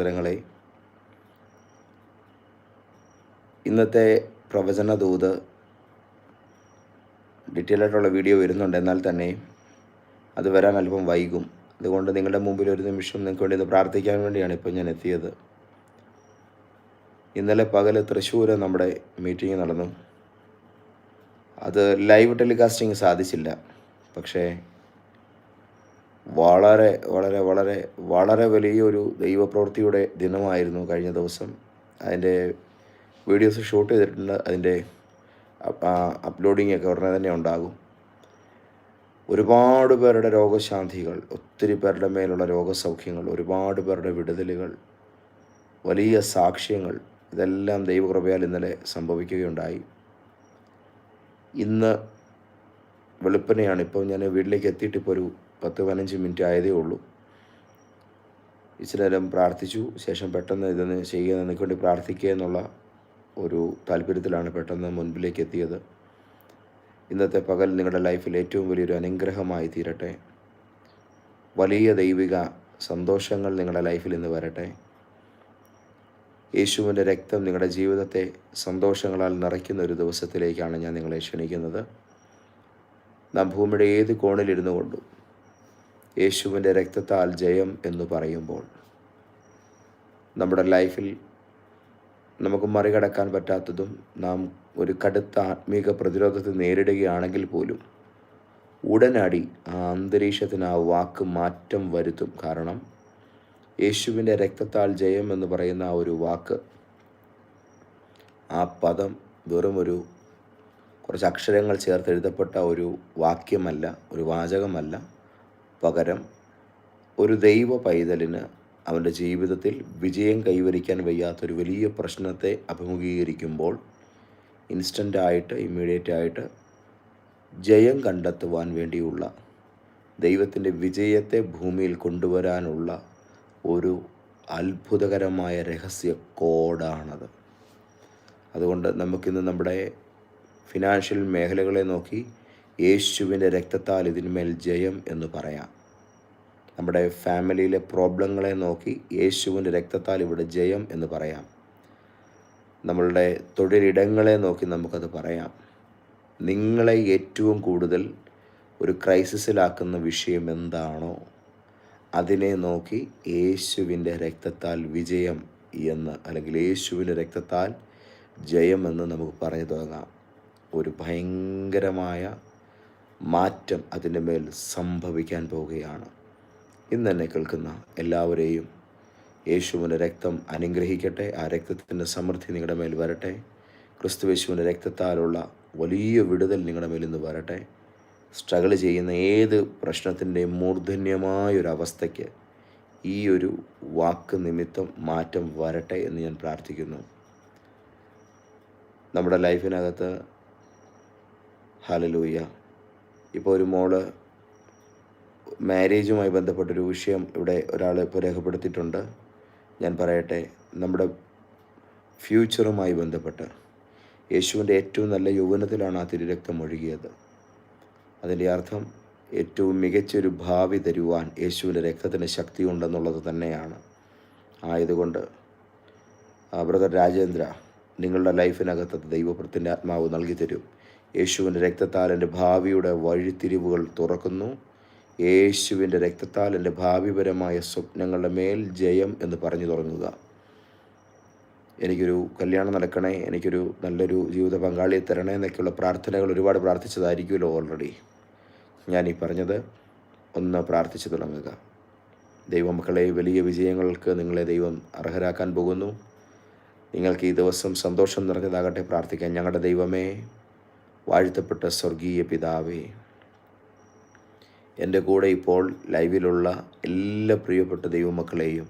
സഹോദരങ്ങളെ ഇന്നത്തെ പ്രവചന ദൂത് ഡീറ്റെയിൽ ആയിട്ടുള്ള വീഡിയോ വരുന്നുണ്ട്. എന്നാൽ തന്നെ അത് വരാൻ അല്പം വൈകും. അതുകൊണ്ട് നിങ്ങളുടെ മുമ്പിൽ ഒരു നിമിഷം നിങ്ങൾക്ക് വേണ്ടി ഇത് പ്രാർത്ഥിക്കാൻ വേണ്ടിയാണ് ഇപ്പോൾ ഞാൻ എത്തിയത്. ഇന്നലെ പകൽ തൃശ്ശൂർ നമ്മുടെ മീറ്റിംഗ് നടന്നു. അത് ലൈവ് ടെലികാസ്റ്റിംഗ് സാധിച്ചില്ല. പക്ഷേ വളരെ വളരെ വളരെ വളരെ വലിയൊരു ദൈവപ്രവൃത്തിയുടെ ദിനമായിരുന്നു കഴിഞ്ഞ ദിവസം. അതിന്റെ വീഡിയോസ് ഷൂട്ട് ചെയ്തിട്ടുണ്ട്. അതിന്റെ അപ്ലോഡിംഗ് ഒക്കെ ഉടനെ തന്നെ ഉണ്ടാകും. ഒരുപാട് പേരുടെ രോഗശാന്തികൾ ഒത്തിരി പേരുടെ മേലുള്ള രോഗസൗഖ്യങ്ങൾ ഒരുപാട് പേരുടെ വിടുതലുകൾ വലിയ സാക്ഷ്യങ്ങൾ ഇതെല്ലാം ദൈവകൃപയാൽ ഇന്നലെ സംഭവിക്കുകയുണ്ടായി. ഇന്ന് വെളുപ്പിനെയാണ് ഇപ്പോൾ ഞാൻ വീട്ടിലേക്ക് എത്തിയിട്ട് ഇപ്പോൾ ഒരു പത്ത് പതിനഞ്ച് മിനിറ്റ് ആയതേ ഉള്ളൂ. ഇച്ചിരി പ്രാർത്ഥിച്ചു. ശേഷം പെട്ടെന്ന് ഇതൊന്ന് ചെയ്യുക നിനക്ക് വേണ്ടി പ്രാർത്ഥിക്കുക എന്നുള്ള ഒരു താല്പര്യത്തിലാണ് പെട്ടെന്ന് മുൻപിലേക്ക് എത്തിയത്. ഇന്നത്തെ പകൽ നിങ്ങളുടെ ലൈഫിൽ ഏറ്റവും വലിയൊരു അനുഗ്രഹമായി തീരട്ടെ. വലിയ ദൈവിക സന്തോഷങ്ങൾ നിങ്ങളുടെ ലൈഫിൽ ഇന്ന് വരട്ടെ. യേശുവിന്റെ രക്തം നിങ്ങളുടെ ജീവിതത്തെ സന്തോഷങ്ങളാൽ നിറയ്ക്കുന്ന ഒരു ദിവസത്തിലേക്കാണ് ഞാൻ നിങ്ങളെ ക്ഷണിക്കുന്നത്. നാം ഭൂമിയുടെ ഏത് കോണിലിരുന്നു കൊണ്ടും യേശുവിന്റെ രക്തത്താൽ ജയം എന്ന് പറയുമ്പോൾ നമ്മുടെ ലൈഫിൽ നമുക്ക് മറികടക്കാൻ പറ്റാത്തതും നാം ഒരു കടുത്ത ആത്മീക പ്രതിരോധത്തെ നേരിടുകയാണെങ്കിൽ പോലും ഉടനടി ആ അന്തരീക്ഷത്തിന് ആ വാക്ക് മാറ്റം വരുത്തും. കാരണം യേശുവിന്റെ രക്തത്താൽ ജയം എന്ന് പറയുന്ന ആ ഒരു വാക്ക് ആ പദം വെറും ഒരു കുറച്ച് അക്ഷരങ്ങൾ ചേർത്ത് എഴുതപ്പെട്ട ഒരു വാക്യമല്ല ഒരു വാചകമല്ല. പകരം ഒരു ദൈവ പൈതലിന് അവന്റെ ജീവിതത്തിൽ വിജയം കൈവരിക്കാൻ വയ്യാത്തൊരു വലിയ പ്രശ്നത്തെ അഭിമുഖീകരിക്കുമ്പോൾ ഇൻസ്റ്റന്റായിട്ട് ഇമ്മീഡിയറ്റ് ആയിട്ട് ജയം കണ്ടെത്തുവാൻ വേണ്ടിയുള്ള ദൈവത്തിന്റെ വിജയത്തെ ഭൂമിയിൽ കൊണ്ടുവരാനുള്ള ഒരു അത്ഭുതകരമായ രഹസ്യ കോഡാണത്. അതുകൊണ്ട് നമുക്കിന്ന് നമ്മുടെ ഫിനാൻഷ്യൽ മേഖലകളെ നോക്കി യേശുവിന്റെ രക്തത്താൽ ഇതിന്മേൽ ജയം എന്ന് പറയാം. നമ്മുടെ ഫാമിലിയിലെ പ്രോബ്ലങ്ങളെ നോക്കി യേശുവിന്റെ രക്തത്താൽ ഇവിടെ ജയം എന്ന് പറയാം. നമ്മളുടെ തൊഴിലിടങ്ങളെ നോക്കി നമുക്കത് പറയാം. നിങ്ങളെ ഏറ്റവും കൂടുതൽ ഒരു ക്രൈസിസിലാക്കുന്ന വിഷയം എന്താണോ അതിനെ നോക്കി യേശുവിന്റെ രക്തത്താൽ വിജയം എന്ന് അല്ലെങ്കിൽ യേശുവിന്റെ രക്തത്താൽ ജയം എന്ന് നമുക്ക് പറഞ്ഞു തുടങ്ങാം. ഒരു ഭയങ്കരമായ മാറ്റം അതിന്റെ മേൽ സംഭവിക്കാൻ പോവുകയാണ്. ഇന്ന് എന്നെ കേൾക്കുന്ന എല്ലാവരെയും യേശുവിന്റെ രക്തം അനുഗ്രഹിക്കട്ടെ ആ രക്തത്തിന്റെ സമൃദ്ധി നിങ്ങളുടെ മേൽ വരട്ടെ ക്രിസ്തു യേശുവിന്റെ രക്തത്താലുള്ള വലിയ വിടുതൽ നിങ്ങളുടെ മേൽ ഇന്ന് വരട്ടെ. സ്ട്രഗിൾ ചെയ്യുന്ന ഏത് പ്രശ്നത്തിന്റെയും മൂർധന്യമായൊരവസ്ഥയ്ക്ക് ഈ ഒരു വാക്ക് നിമിത്തം മാറ്റം വരട്ടെ എന്ന് ഞാൻ പ്രാർത്ഥിക്കുന്നു. നമ്മുടെ ലൈഫിനകത്ത് ഹലലൂയ ഇപ്പോൾ ഒരു മോൾ മാരേജുമായി ബന്ധപ്പെട്ടൊരു വിഷയം ഇവിടെ ഒരാൾ ഇപ്പോൾ രേഖപ്പെടുത്തിയിട്ടുണ്ട്. ഞാൻ പറയട്ടെ നമ്മുടെ ഫ്യൂച്ചറുമായി ബന്ധപ്പെട്ട് യേശുവിന്റെ ഏറ്റവും നല്ല യൗവനത്തിലാണ് ആ തിരുരക്തം ഒഴുകിയത്. അതിന്റെ അർത്ഥം ഏറ്റവും മികച്ചൊരു ഭാവി തരുവാൻ യേശുവിന്റെ രക്തത്തിന് ശക്തിയുണ്ടെന്നുള്ളത് തന്നെയാണ്. ആയതുകൊണ്ട് ബ്രദർ രാജേന്ദ്ര നിങ്ങളുടെ ലൈഫിനകത്ത് ദൈവപ്രത്തിന്റെ ആത്മാവ് നൽകി തരും യേശുവിന്റെ രക്തത്താൽ എന്റെ ഭാവിയുടെ വഴിത്തിരിവുകൾ തുറക്കുന്നു. യേശുവിന്റെ രക്തത്താൽ എന്റെ ഭാവിപരമായ സ്വപ്നങ്ങളുടെ മേൽ ജയം എന്ന് പറഞ്ഞു തുടങ്ങുക. എനിക്കൊരു കല്യാണം നടക്കണേ എനിക്കൊരു നല്ലൊരു ജീവിത പങ്കാളിയെ തരണേ എന്നൊക്കെയുള്ള പ്രാർത്ഥനകൾ ഒരുപാട് പ്രാർത്ഥിച്ചതായിരിക്കുമല്ലോ ഓൾറെഡി ഞാൻ ഈ പറഞ്ഞത് ഒന്ന് പ്രാർത്ഥിച്ചു തുടങ്ങുക. ദൈവമക്കളെ വലിയ വിജയങ്ങൾക്ക് നിങ്ങളെ ദൈവം അർഹരാക്കാൻ പോകുന്നു. നിങ്ങൾക്ക് ഈ ദിവസം സന്തോഷം നിറഞ്ഞതാകട്ടെ പ്രാർത്ഥിക്കാൻ ഞങ്ങളുടെ ദൈവമേ. വാഴ്ത്തപ്പെട്ട സ്വർഗീയ പിതാവേ എന്റെ കൂടെ ഇപ്പോൾ ലൈവിലുള്ള എല്ലാ പ്രിയപ്പെട്ട ദൈവമക്കളെയും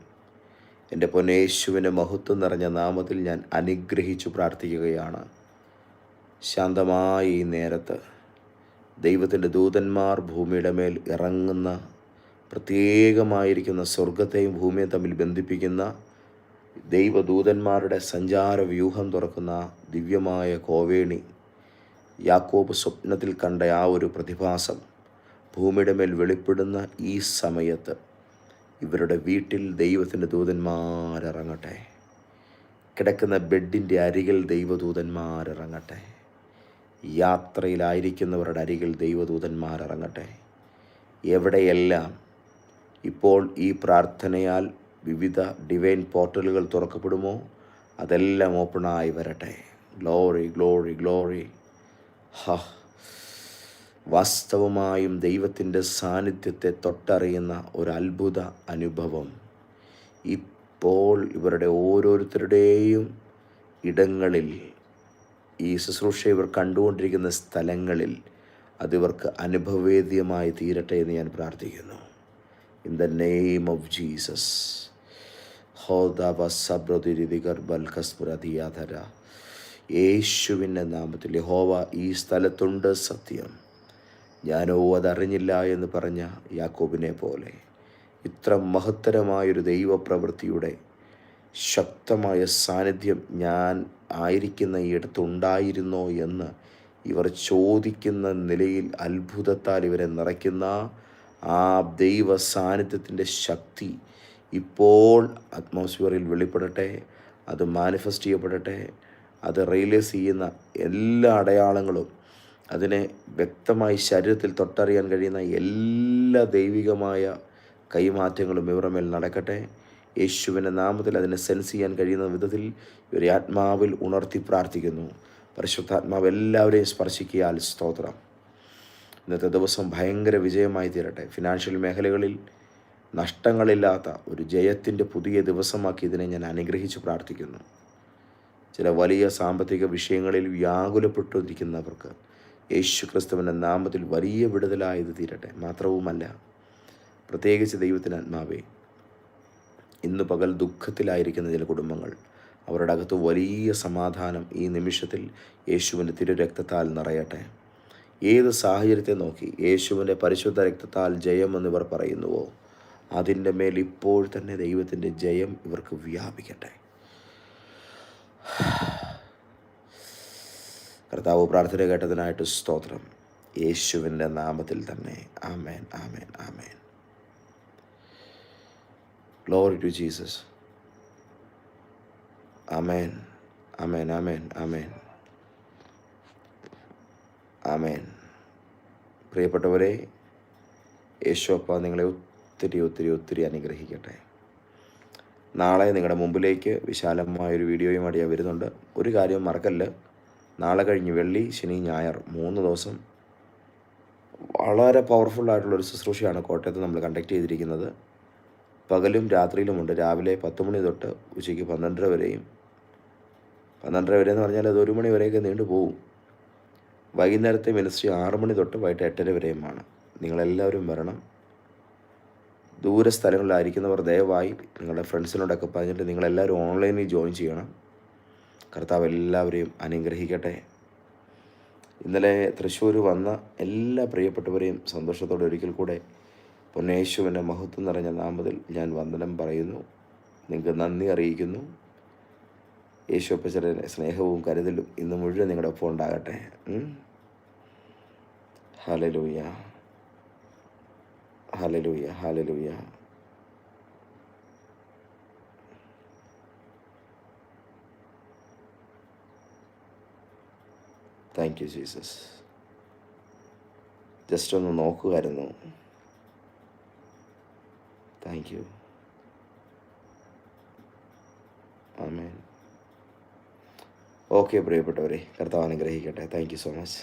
എന്റെ പൊന്നേശുവിന്റെ മഹത്വം നിറഞ്ഞ നാമത്തിൽ ഞാൻ അനുഗ്രഹിച്ചു പ്രാർത്ഥിക്കുകയാണ്. ശാന്തമായ ഈ നേരത്ത് ദൈവത്തിന്റെ ദൂതന്മാർ ഭൂമിയുടെ മേൽ ഇറങ്ങുന്ന പ്രത്യേകമായിരിക്കുന്ന സ്വർഗത്തെയും ഭൂമിയെയും തമ്മിൽ ബന്ധിപ്പിക്കുന്ന ദൈവദൂതന്മാരുടെ സഞ്ചാര വ്യൂഹം തുറക്കുന്ന ദിവ്യമായ കോവേണി യാക്കോബ് സ്വപ്നത്തിൽ കണ്ട ആ ഒരു പ്രതിഭാസം ഭൂമിയുടെ മേൽ വെളിപ്പെടുന്ന ഈ സമയത്ത് ഇവരുടെ വീട്ടിൽ ദൈവത്തിന്റെ ദൂതന്മാരിറങ്ങട്ടെ. കിടക്കുന്ന ബെഡിന്റെ അരികിൽ ദൈവദൂതന്മാരിറങ്ങട്ടെ. യാത്രയിലായിരിക്കുന്നവരുടെ അരികിൽ ദൈവദൂതന്മാരിറങ്ങട്ടെ. എവിടെയെല്ലാം ഇപ്പോൾ ഈ പ്രാർത്ഥനയാൽ വിവിധ ഡിവൈൻ പോർട്ടലുകൾ തുറക്കപ്പെടുമോ അതെല്ലാം ഓപ്പണായി വരട്ടെ. ഗ്ലോറി ഗ്ലോറി ഗ്ലോറി ഹ. വാസ്തവമായും ദൈവത്തിന്റെ സാന്നിധ്യത്തെ തൊട്ടറിയുന്ന ഒരു അത്ഭുത അനുഭവം. ഇപ്പോൾ ഇവരുടെ ഓരോരുത്തരുടെയും ഇടങ്ങളിൽ ഈ ശുശ്രൂഷ ഇവർ കണ്ടുകൊണ്ടിരിക്കുന്ന സ്ഥലങ്ങളിൽ അതിവർക്ക് അനുഭവേദ്യമായി തീരട്ടെ എന്ന് ഞാൻ പ്രാർത്ഥിക്കുന്നു. In the name of Jesus ഹോദാബ സബ്രതിരിതികർ ബൽഖസ്പുരധിയാധര യേശുവിന്റെ നാമത്തിൽ ഹോവ ഈ സ്ഥലത്തുണ്ട് സത്യം. ഞാനോ അതറിഞ്ഞില്ല എന്ന് പറഞ്ഞ യാക്കോബിനെ പോലെ. ഇത്ര മഹത്തരമായൊരു ദൈവപ്രവൃത്തിയുടെ ശക്തമായ സാന്നിധ്യം ഞാൻ ആയിരിക്കുന്ന ഇടത്തുണ്ടായിരുന്നോ എന്ന് ഇവർ ചോദിക്കുന്ന നിലയിൽ അത്ഭുതത്താൽ ഇവരെ നിറയ്ക്കുന്ന ആ ദൈവ സാന്നിധ്യത്തിന്റെ ശക്തി ഇപ്പോൾ അറ്റ്മോസ്ഫിയറിൽ വെളിപ്പെടട്ടെ അത് മാനിഫെസ്റ്റ് ചെയ്യപ്പെടട്ടെ അത് റിയലൈസ് ചെയ്യുന്ന എല്ലാ അടയാളങ്ങളും അതിനെ വ്യക്തമായി ശരീരത്തിൽ തൊട്ടറിയാൻ കഴിയുന്ന എല്ലാ ദൈവികമായ കൈമാറ്റങ്ങളും ഇവരുടെ മേൽ നടക്കട്ടെ. യേശുവിന്റെ നാമത്തിൽ അതിനെ സെൻസ് ചെയ്യാൻ കഴിയുന്ന വിധത്തിൽ ഇവരെ ആത്മാവിൽ ഉണർത്തി പ്രാർത്ഥിക്കുന്നു. പരിശുദ്ധാത്മാവ് എല്ലാവരെയും സ്പർശിക്കിയാൽ സ്തോത്രം. ഇന്നത്തെ ദിവസം ഭയങ്കര വിജയമായി തീരട്ടെ. ഫിനാൻഷ്യൽ മേഖലകളിൽ നഷ്ടങ്ങളില്ലാത്ത ഒരു ജയത്തിന്റെ പുതിയ ദിവസമാക്കി ഇതിനെ ഞാൻ അനുഗ്രഹിച്ച് പ്രാർത്ഥിക്കുന്നു. ചില വലിയ സാമ്പത്തിക വിഷയങ്ങളിൽ വ്യാകുലപ്പെട്ടിരിക്കുന്നവർക്ക് യേശു ക്രിസ്തുവിന്റെ നാമത്തിൽ വലിയ വിടുതലായത് തീരട്ടെ. മാത്രവുമല്ല പ്രത്യേകിച്ച് ദൈവത്തിന് ആത്മാവേ ഇന്ന് പകൽ ദുഃഖത്തിലായിരിക്കുന്ന ചില കുടുംബങ്ങൾ അവരുടെ അകത്ത് വലിയ സമാധാനം ഈ നിമിഷത്തിൽ യേശുവിന്റെ തിരുരക്തത്താൽ നിറയട്ടെ. ഏത് സാഹചര്യത്തെ നോക്കി യേശുവിന്റെ പരിശുദ്ധ രക്തത്താൽ ജയം എന്നിവർ പറയുന്നുവോ അതിന്റെ മേൽ ഇപ്പോൾ തന്നെ ദൈവത്തിന്റെ ജയം ഇവർക്ക് വ്യാപിക്കട്ടെ. കർത്താവ് പ്രാർത്ഥന കേട്ടതിനായിട്ട് സ്തോത്രം. യേശുവിന്റെ നാമത്തിൽ തന്നെ. ആമേൻ ആമേൻ ആമേൻ. ഗ്ലോറി ടു ജീസസ് ആമേൻ ആമേൻ ആമേൻ ആമേൻ. ആമേൻ. പ്രിയപ്പെട്ടവരെ യേശോപ്പ നിങ്ങളെ ഒത്തിരി ഒത്തിരി ഒത്തിരി അനുഗ്രഹിക്കട്ടെ. നാളെ നിങ്ങളുടെ മുമ്പിലേക്ക് വിശാലമായൊരു വീഡിയോയുമായിട്ട് ഞാൻ വരുന്നുണ്ട്. ഒരു കാര്യവും മറക്കല്ല. നാളെ കഴിഞ്ഞ് വെള്ളി ശനി ഞായർ മൂന്ന് ദിവസം വളരെ പവർഫുള്ളായിട്ടുള്ളൊരു ശുശ്രൂഷയാണ് കോട്ടയത്ത് നമ്മൾ കണ്ടക്ട് ചെയ്തിരിക്കുന്നത്. പകലും രാത്രിയിലുമുണ്ട് രാവിലെ പത്ത് മണി തൊട്ട് ഉച്ചയ്ക്ക് പന്ത്രണ്ടര വരെയും. പന്ത്രണ്ടര വരെ എന്ന് പറഞ്ഞാൽ അത് ഒരു മണി വരെയൊക്കെ നീണ്ടു പോകും വൈകുന്നേരത്തെ മിനിസ്ട്രി ആറ് മണി തൊട്ട് വൈകിട്ട് എട്ടര വരെയുമാണ്. നിങ്ങളെല്ലാവരും വരണം. ദൂര സ്ഥലങ്ങളിലായിരിക്കുന്നവർ ദയവായി നിങ്ങളുടെ ഫ്രണ്ട്സിനോടൊക്കെ പറഞ്ഞിട്ട് നിങ്ങളെല്ലാവരും ഓൺലൈനിൽ ജോയിൻ ചെയ്യണം. കർത്താവ് എല്ലാവരെയും അനുഗ്രഹിക്കട്ടെ. ഇന്നലെ തൃശ്ശൂർ വന്ന എല്ലാ പ്രിയപ്പെട്ടവരെയും സന്തോഷത്തോടെ ഒരിക്കൽ കൂടെ പൊന്നേശുവിന്റെ മഹത്വം നിറഞ്ഞ നാമത്തിൽ ഞാൻ വന്ദനം പറയുന്നു. നിങ്ങൾക്ക് നന്ദി അറിയിക്കുന്നു. യേശു അപ്പച്ചന്റെ സ്നേഹവും കരുതലും ഇന്ന് മുഴുവൻ നിങ്ങളുടെ ഒപ്പം ഉണ്ടാകട്ടെ. Hallelujah hallelujah hallelujah thank you Jesus just ഒന്ന് നോക്കുമായിരുന്നു താങ്ക് യു ആമേൻ ഓക്കെ പ്രിയപ്പെട്ടവരെ കർത്താവ് അനുഗ്രഹിക്കട്ടെ. Thank you so much